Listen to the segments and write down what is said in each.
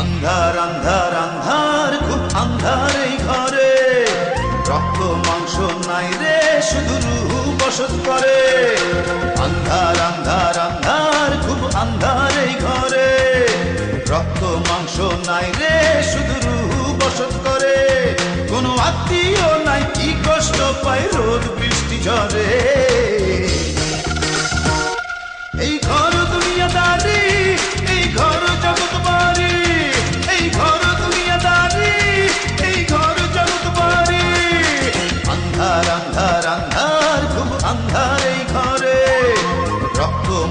আন্ধার আন্ধার আন্ধার, খুব আন্ধার এই ঘরে। রক্ত, মাংস নাই রে, শুধু রুহু বসত করে। আন্ধার আন্ধার আন্ধার, খুব আন্ধার এই ঘরে। রক্ত, মাংস নাই রে, শুধু রুহু বসত করে। কোনো আত্মীয় নাই, কি কষ্ট পায় রোদ বৃষ্টি ঝরে। এই ঘর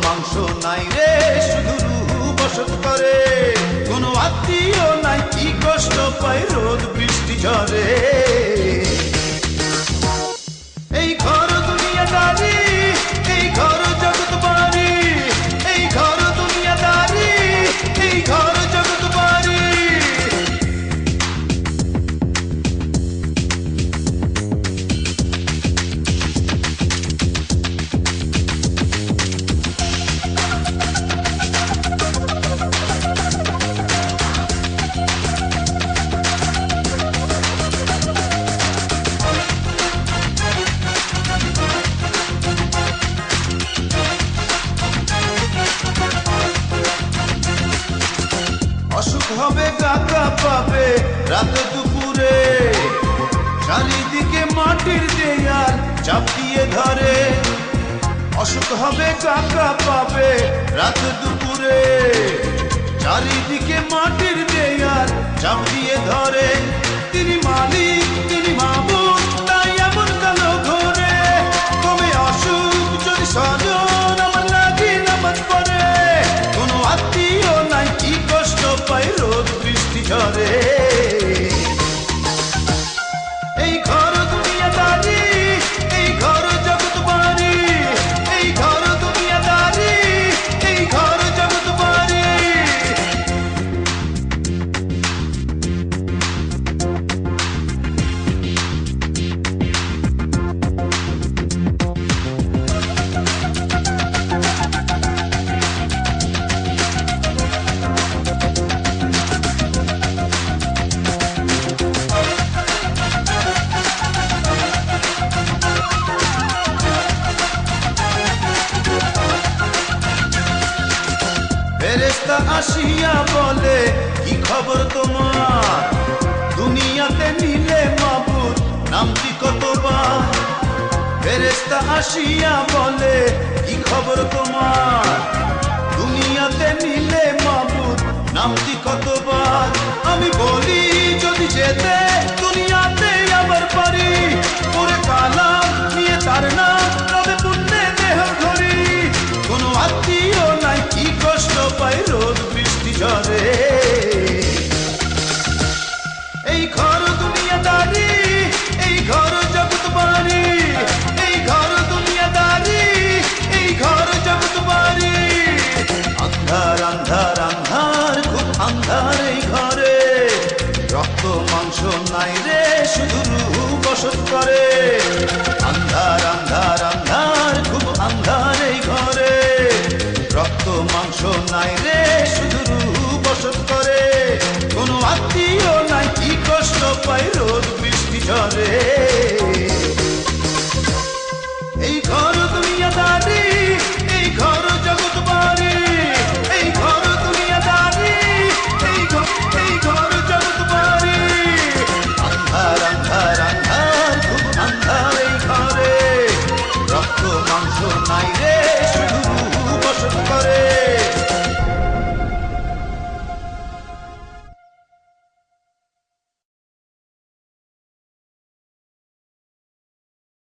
মাংস নাই রে, শুধু রুহু বসত করে। কোনো আত্মীয় নাই, কি কষ্ট পায় রোদ বৃষ্টি ঝরে। হবে কাকা পাবে রাত দুপুরে। চারিদিকে মাটির দেয়াল চাপ দিয়ে ধরে। অসুখ হবে কাকা পাবে রাত দুপুরে। চারিদিকে মাটির দেয়াল চাপ দিয়ে ধরে। তিনি মালিক, তিনি বৃষ্টি ঝরে ফেরেস্তা আসিয়া বলে, কি খবর তোমার? দুনিয়াতে নিলে মাবুর নামটি কতবার? ফেরেস্তা আসিয়া বলে, কি খবর তোমার? দুনিয়াতে নিলে মাবুর নামটি কতবার? নাই রে শুধু রূপ বসত করে।